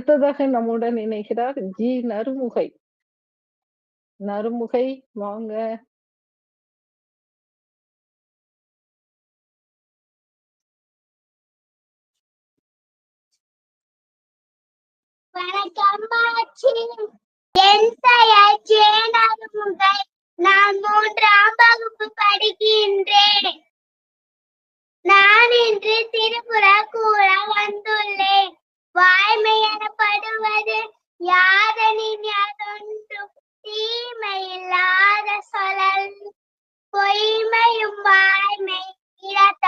அடுத்ததாக நம்முடன் இணைகிறார் ஜி நறுமுகை. நறுமுகை வாங்க. வணக்கம் ஆச்சி என் பெயர் ஜே நறுமுகை நான் மூன்றாம் வகுப்பு படிக்கின்றேன்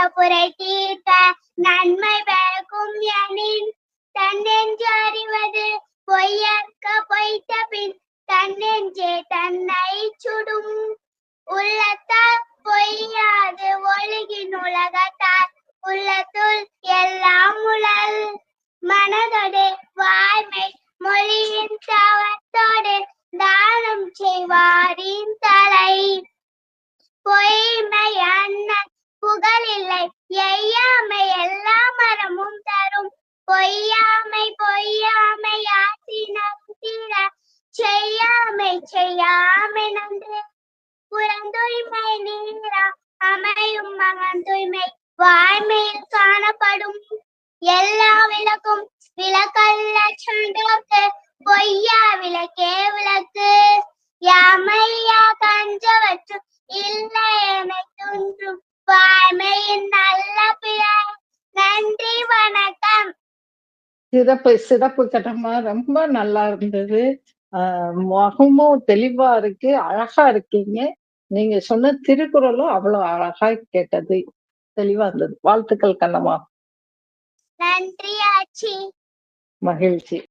புரை தீர்க்க நன்மை பெருக்கும் எனின். தன்னெஞ்சு அறிவது பொய்யற்க பொய்த்த பின் தன்னெஞ்சே தன்னை சுடும். உள்ளத்தால் பொய்யாது ஒழுகின் உலகத்தால் உள்ளத்துள் எல்லாம் உழல். மனதோடு வாய்மை மொழியின் தவத்தோடு தானம் செய்வாரின் தலை. பொய்மை செய்யாமை செய்யாமை நன்று. புறந்தூய்மை நீரா அமையும் மகன் தூய்மை வாய்மையில் காணப்படும் எல்லா விளக்கும். விளக்கல்ல சண்டோக்கு பொய்யா விளக்கே விளக்கு. யாமையா கஞ்சவற்று இல்லை என துன்றும் வாய்மையின் நல்ல பிழை. நன்றி வணக்கம். சிறப்பு சிறப்பு கட்டமா ரொம்ப நல்லா இருந்தது. ஆஹ் முகமும் தெளிவா இருக்கு. அழகா இருக்கீங்க. நீங்க சொன்ன திருக்குறளும் அவ்வளவு அழகா கேட்டது. தெளிவா இருந்தது. வாழ்த்துக்கள் கண்ணம்மா. நன்றி ஆச்சி மகிழ்ச்சி.